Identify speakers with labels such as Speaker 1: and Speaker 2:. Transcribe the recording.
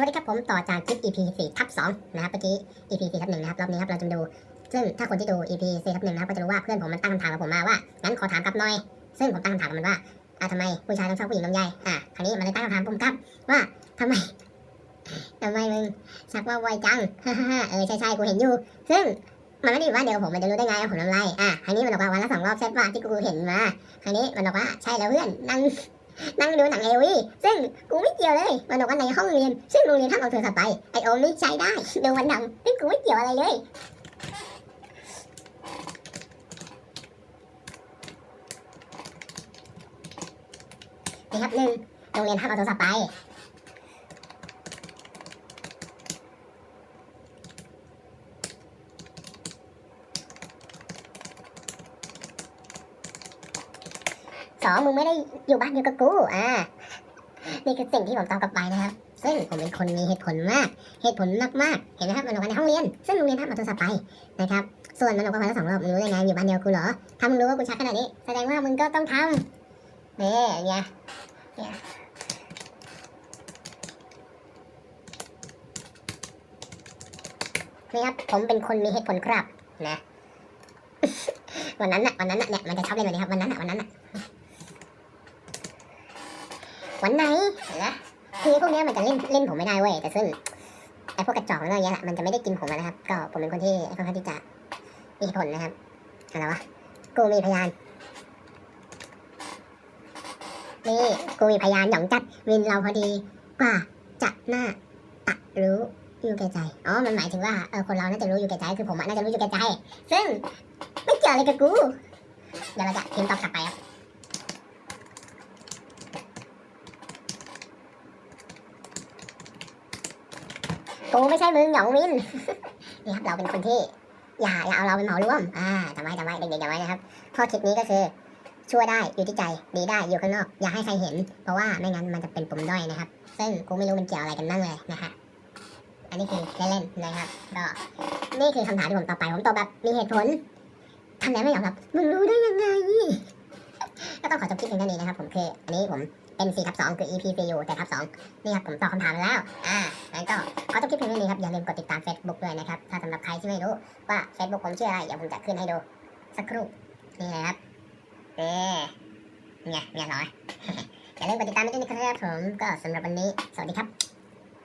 Speaker 1: วัสดีครับผมต่อจากคลิป EP 4ทับ2นะครับเมื่อกี้ EP 4ทับ1นะครับรอบนี้ครับเราจะดู ซึ่งถ้าคนที่ดู EP 4ทับ1นะครับก็จะรู้ว่าเพื่อนผมมันตั้งคำถามกับผมมาว่างั้นขอถามกลับหน่อย ซึ่งผมตั้งคำถามกับมันว่าอ่าทำไมผู้ชายต้องชอบผู้หญิงลำไยอะคราวนี้มันเลยตั้งคำถามผมกลับว่าทำไมทำไมมึงชักว่าไวจังฮ่าฮ่าฮ่าเออใช่ใช่กูเห็นอยู่ ซึ่งมันไม่ได้อยู่บ้านเดียวกับผมมันจะรู้ได้ไงว่าผมทำไรอะคราวนี้มันบอกว่าวันละสองรอบใช่ป่ะที่กูเห็นมาคราวนี้มันบอกว่าใช่แล้วเพื่อนนั่ง นั่งดูหนังเอวีซึ่งกูไม่เกี่ยวเลย มันบอกว่าในห้องเรียน ซึ่งโรงเรียนห้ามเอาโทรศัพท์ไป ไอโอมนี่ใช้ได้ ดูวันดังซึ่งกูไม่เกี่ยวอะไรเลย นะครับหนึ่งโรงเรียนห้ามเอาโทรศัพท์ไป สองมึงไม่ได้อยู่บ้านอยู่กับกูอ่านี่คือสิ่งที่ผมตอบกลับไปนะครับ ซึ่งผมเป็นคนมีเหตุผลมาก เหตุผลมากๆ เห็นไหมครับมันบอกว่าในห้องเรียน ซึ่งโรงเรียนห้ามเอาโทรศัพท์ไปนะครับ ส่วนมันบอกว่าวันละสองรอบมึงรู้ได้ไงอยู่บ้านเดียวกูเหรอถ้ามึงรู้ว่ากูชักขนาดนี้ แสดงว่ามึงก็ต้องทำนี่ไงเนี่ยนี่ครับผมเป็นคนมีเหตุผลครับนะวันนั้นน่ะวันนั้นน่ะเนี่ยมันจะชอบเล่นแบบนี้ครับวันนั้นน่ะวันนั้นน่ะ วันไหนนไหมคือพวกนี้มันจะเล่นเล่นผมไม่ได้เว้ยแต่ซึ่งไอ้พวกกระจอกนั่นอย่างเงี้ยแหละมันจะไม่ได้กินผมนะครับ ก็ผมเป็นคนที่ค่อนข้างที่จะมีผลนะครับอะไรวะกูมีพยานนี่กูมีพยานหยองจัดวินเราพอดีกว่าจะหน่าตะรู้อยู่แก่ใจ อ๋อ มันหมายถึงว่าเออคนเราน่าจะรู้อยู่แก่ใจ คือผมน่าจะรู้อยู่แก่ใจ ซึ่งไม่เกี่ยวอะไรกับกู เดี๋ยวเราจะพิมพ์ตอบกลับไปครับ กูไม่ใช่มึงหยองวินนี่ครับเราเป็นคนที่อย่าอย่าเอาเราเป็นเหมารวมอ่าจำไว้จำไว้เด็กๆจำไว้นะครับข้อคิดนี้ก็คือชั่วได้อยู่ที่ใจดีได้อยู่ข้างนอก อย่าให้ใครเห็น เพราะว่าไม่งั้นมันจะเป็นปมด้อยนะครับ ซึ่งกูไม่รู้มันเกี่ยวอะไรกันบ้างเลยนะฮะอันนี้คือเล่นๆนะครับก็นี่คือคำถามที่ผมตอบไปผมตอบแบบมีเหตุผลทำแล้วไม่ยอมรับมึงรู้ได้ยังไง ก็ต้องขอจบคลิปเพียงเท่านี้นะครับผมคืออันนี้ผมเป็น4ทับ2คือ EP 4แต่ทับ2นี่ครับผมตอบคำถามแล้ว อ่างั้นก็ขอจบคลิปเพียงเท่านี้ครับอย่าลืมกดติดตาม Facebook ด้วยนะครับ ถ้าสำหรับใครที่ไม่รู้ว่า Facebook ผมชื่ออะไรเดี๋ยวผมจะขึ้นให้ดูสักครู่นี่นะครับเอ๊เนี่ยเนี่ยเหรออย่าลืมกดติดตามไปด้วยนะครับผมก็สำหรับวันนี้ สวัสดีครับ